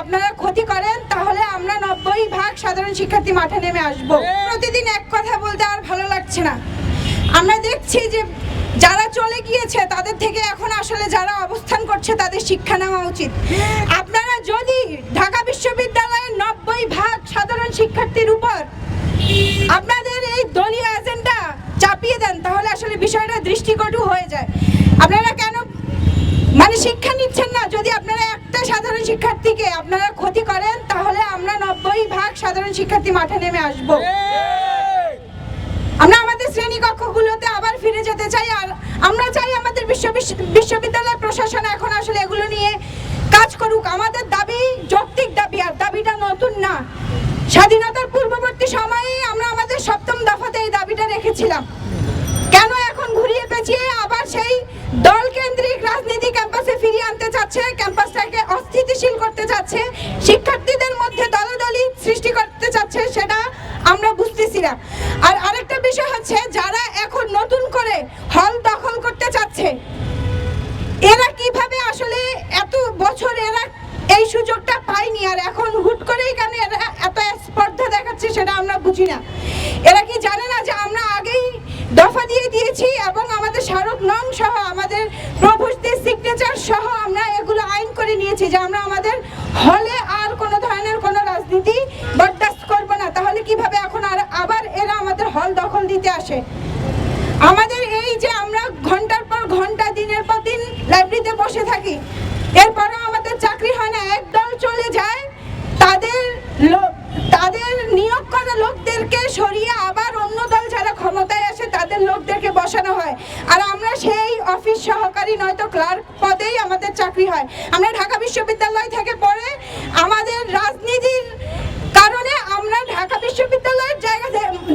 আপনারা ক্ষতি করেন, তাহলে আমরা নব্বই ভাগ সাধারণ শিক্ষার্থী মাঠে নেমে আসব। প্রতিদিন এক কথা বলতে আর ভালো লাগছে না। আমরা দেখছি যে যারা চলে গিয়েছে, তাদের থেকে এখন আসলে যারা অবস্থান করছে, তাদের শিক্ষা নেওয়া উচিত। আপনারা যদি ঢাকা বিশ্ববিদ্যালয়ের নব্বই ভাগ সাধারণ শিক্ষার্থীর উপর আপনাদের এই দলীয় এজেন্ডা চাপিয়ে দেন, তাহলে আসলে বিষয়টা দৃষ্টিকটু হয়ে যায়। আপনারা কেন মানে শিক্ষা নিচ্ছেন শিক্ষার্থীকে আপনারা ক্ষতি করেন, তাহলে আমরা নব্বই ভাগ সাধারণ শিক্ষার্থী মাঠে নেমে আসব। আমরা আমাদের শ্রেণি কক্ষগুলোতে আবার ফিরে যেতে চাই, আর আমরা চাই আমাদের বিশ্ব বিশ্ব- বিশ্ববিদ্যালয় প্রশাসন এখন আসলে এগুলো নিয়ে কাজ করুক। আমাদের দাবি যৌক্তিক দাবি, আর দাবিটা নতুন না। স্বাধীনতার পূর্ববর্তী সময়ে আমরা আমাদের সপ্তম দফাতে এই দাবিটা রেখেছিলাম। কেন এখন ঘুরিয়ে পেঁচিয়ে বুঝি না। এরা কি জানে না যে আমরা আগেই দফা দিয়ে দিয়েছি এবং আমাদের স্মারক নং সহ আমাদের প্রভুদের সিগনেচার সহ আমরা এগুলো আইন করে নিয়েছি যে আমরা আমাদের হলে আর কোনো ধরনের কোনো রাজনীতি বরদাস্ত করব না। তাহলে কীভাবে এখন আর আবার এরা আমাদের হল দখল দিতে আসে? আমাদের এই যে আমরা ঘণ্টার পর ঘণ্টা, দিনের পর দিন লাইব্রেরিতে বসে থাকি, এরপরও আমাদের চাকরি হয় না, একদল চলে যায়, তাদের বসানো হয়। আর আমরা সেই অফিস সহকারী নয়তো ক্লার্ক পদেই আমাদের চাকরি হয়। আমরা ঢাকা বিশ্ববিদ্যালয় থেকে পড়ে আমাদের রাজনীতির কারণে আমরা ঢাকা বিশ্ববিদ্যালয়ের জায়গা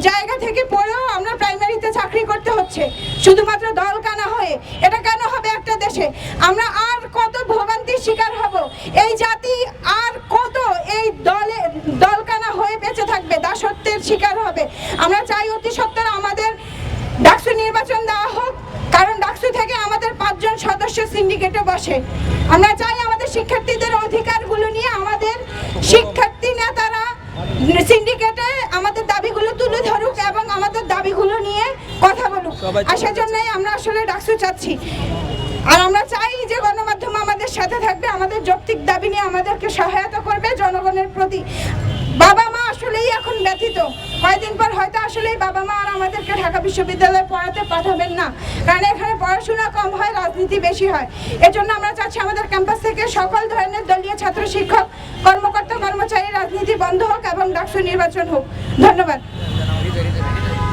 জায়গা থেকে পড়েও আমরা প্রাইমারিতে চাকরি করতে হচ্ছে। শুধুমাত্র দল কানা হয়ে। এটা কেন হবে একটা দেশে? আমরা আর কত ভোগান্তির শিকার হব? এই জাতি আর কত এই দলে দলকানা হয়ে বেঁচে থাকবে? দাসত্বের শিকার হবে। আমরা চাই অতি সত্তর আমাদের ডাকসু নির্বাচন দেওয়া হোক কারণ ডাকসু থেকে আমাদের পাঁচজন সদস্য বসে আমরা চাই আমাদের শিক্ষার্থীদের অধিকারগুলো নিয়ে আমাদের শিক্ষার্থী নেতারা সিন্ডিকেটে আমাদের দাবিগুলো তুলে ধরুক এবং আমাদের দাবিগুলো নিয়ে কথা বলুক। আর সেজন্যই আমরা আসলে ডাকসু চাচ্ছি। আর আমরা চাই যে গণমাধ্যম আমাদের সাথে থাকবে আমাদের যৌক্তিক দাবি নিয়ে আমাদেরকে সহায়তা করবে জনগণের প্রতি বাবা মা আসলেই এখন ব্যথিত। কয়েকদিন পর হয়তো আসলেই বাবা মা আর আমাদেরকে ঢাকা বিশ্ববিদ্যালয়ে পড়াতে পাঠাবেন না। কারণ এখানে পড়াশোনা কম হয়, রাজনীতি বেশি হয়। এজন্য আমরা চাচ্ছি আমাদের ক্যাম্পাস থেকে সকল ধরনের দলীয় ছাত্র, শিক্ষক, কর্মকর্তা, কর্মচারী, রাজনীতি বন্ধ হোক এবং ডাকসু নির্বাচন হোক। ধন্যবাদ।